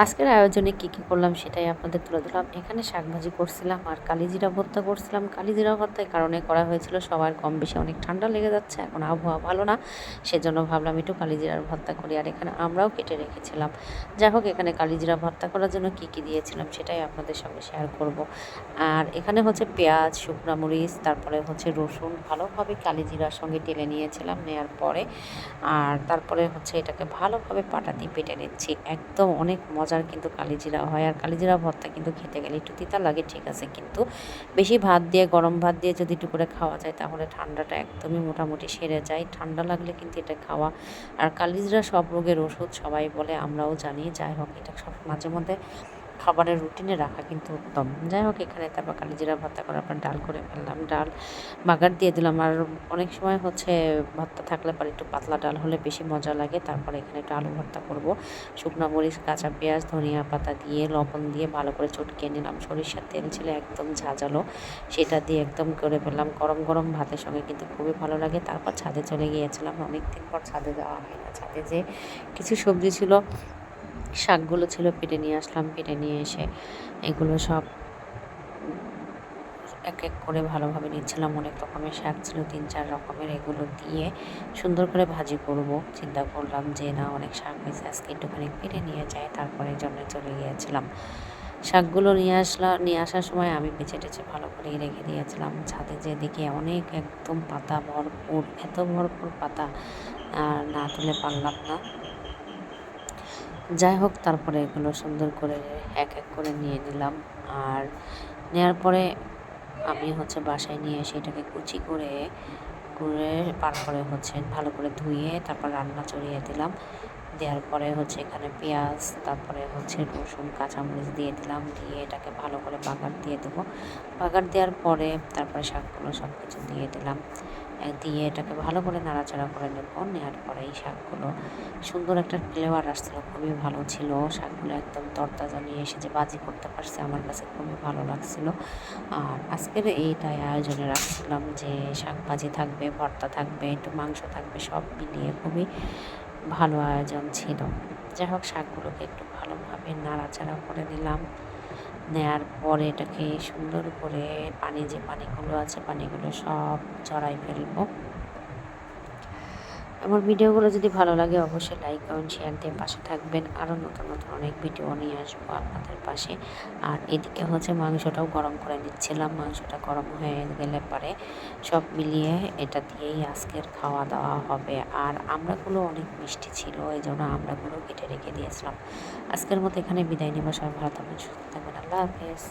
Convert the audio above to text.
আজকের আয়োজনে কী কী করলাম সেটাই আপনাদের তুলে ধরলাম। এখানে শাকভাজি করছিলাম আর কালিজিরা ভর্তা করছিলাম। কালিজিরা ভর্তা এই কারণে করা হয়েছিল সবার কম বেশি অনেক ঠান্ডা লেগে যাচ্ছে, এখন আবহাওয়া ভালো না, সেজন্য ভাবলাম একটু কালিজিরার ভর্তা করি আর এখানে আমরাও কেটে রেখেছিলাম। যাই হোক, এখানে কালিজিরা ভর্তা করার জন্য কী কী দিয়েছিলাম সেটাই আপনাদের সঙ্গে শেয়ার করব। আর এখানে হচ্ছে পেঁয়াজ, শুকনা মরিচ, তারপরে হচ্ছে রসুন, ভালোভাবে কালিজিরার সঙ্গে টেলে নিয়েছিলাম নেওয়ার পরে। আর তারপরে হচ্ছে এটাকে ভালোভাবে পাটা দিয়ে পেটে নিচ্ছি, একদম অনেক মজার কিন্তু কালিজিরা হয়। আর কালিজিরা ভর্তা কিন্তু খেতে গেলে একটু তিতা লাগে, ঠিক আছে। কিন্তু বেশি ভাত দিয়ে, গরম ভাত দিয়ে যদি একটু করে খাওয়া যায়, তাহলে ঠান্ডাটা একদমই মোটামুটি সেরে যায়। ঠান্ডা লাগলে কিন্তু এটা খাওয়া। আর কালিজিরা সব রোগের ওষুধ সবাই বলে, আমরাও জানি। যাই হোক, এটা সব মাঝে মধ্যে খাবারের রুটিনে রাখা কিন্তু উত্তম। যাই হোক, এখানে তারপর কালিজিরা ভর্তা করার পর ডাল করে ফেললাম। ডাল বাগার দিয়ে দিলাম। আর অনেক সময় হচ্ছে ভর্তা থাকলে পরে একটু পাতলা ডাল হলে বেশি মজা লাগে। তারপরে এখানে একটু আলু ভর্তা করব। শুকনো মরিচ, কাঁচা পেঁয়াজ, ধনিয়া পাতা দিয়ে, লবণ দিয়ে ভালো করে চটকিয়ে নিলাম। সরিষার তেল ছিল একদম ঝাঁঝালো। সেটা দিয়ে একদম করে ফেললাম। গরম গরম ভাতের সঙ্গে কিন্তু খুবই ভালো লাগে। তারপর ছাদে চলে গিয়েছিলাম। অনেক দিন পর ছাদে যাওয়া হয় না। ছাদে যে কিছু সবজি ছিল শাকগুলো ছিল, পেটে নিয়ে আসলাম, পেটে নিয়ে এসে এগুলো সব এক এক করে ভালোভাবে নিচ্ছিলাম। অনেক রকমের শাক ছিল, তিন চার রকমের এগুলো দিয়ে সুন্দর করে ভাজি করব। চিন্তা করলাম যে না, অনেক শাক হয়েছে, আজকে একটুখানি পেটে নিয়ে যায় তারপরে জন্য চলে গিয়েছিলাম। শাকগুলো নিয়ে আসলাম নিয়ে আসার সময় আমি বেছে টেছে ভালো করে রেখে দিয়েছিলাম। ছাদে যে দেখে অনেক একদম পাতা ভরপুর, এত ভরপুর পাতা, আর না তুলে পারলাম না। যাই হোক, তারপরে এগুলো সুন্দর করে এক এক করে নিয়ে নিলাম। আর নেওয়ার পরে আমি হচ্ছে বাসায় নিয়ে এসে এটাকে কুচি করে করে তারপরে হচ্ছে ভালো করে ধুয়ে তারপর রান্না চড়িয়ে দিলাম। দেওয়ার পরে হচ্ছে এখানে পেঁয়াজ, তারপরে হচ্ছে রসুন, কাঁচামরিচ দিয়ে দিলাম, দিয়ে এটাকে ভালো করে বাগার দিয়ে দেবো। বাগার দেওয়ার পরে তারপরে শাকগুলো সব কিছু দিয়ে দিলাম। দিয়ে এটাকে ভালো করে নাড়াচাড়া করে নেব। নেওয়ার পরে এই শাকগুলো সুন্দর একটা ফ্লেভার আসছিল, খুবই ভালো ছিল। শাকগুলো একদম তরতাজা নিয়ে এসে যে বাজি করতে পারছে, আমার কাছে খুবই ভালো লাগছিল। আর আজকের এইটাই আয়োজনে রাখছিলাম যে শাক ভাজি থাকবে, ভর্তা থাকবে, একটু মাংস থাকবে, সব মিলিয়ে খুবই ভালো আয়োজন ছিল। যাই হোক, শাকগুলোকে একটু ভালোভাবে নাড়াচাড়া করে দিলাম নেয়ার পরে এটাকে সুন্দর করে পানি যে পানিগুলো আছে, পানিগুলো সব চড়াই ফেলব। আমার ভিডিওগুলো যদি ভালো লাগে অবশ্যই লাইক কমেন্ট শেয়ার দিয়ে পাশে থাকবেন। আরও নতুন নতুন অনেক ভিডিও নিয়ে আসব আপনাদের পাশে। আর এদিকে হচ্ছে মাংসটাও গরম করে নিচ্ছিলাম। মাংসটা গরম হয়ে গেলে পরে সব মিলিয়ে এটা দিয়েই আজকের খাওয়া দাওয়া হবে। আর আমরাগুলো অনেক মিষ্টি ছিল এই জন্য আমরাগুলো কেটে রেখে দিয়েছিলাম। আজকের মতো এখানে বিদায় নেব। সবাই ভালো থাকবেন, সুস্থ থাকবেন। আল্লাহ হাফেজ।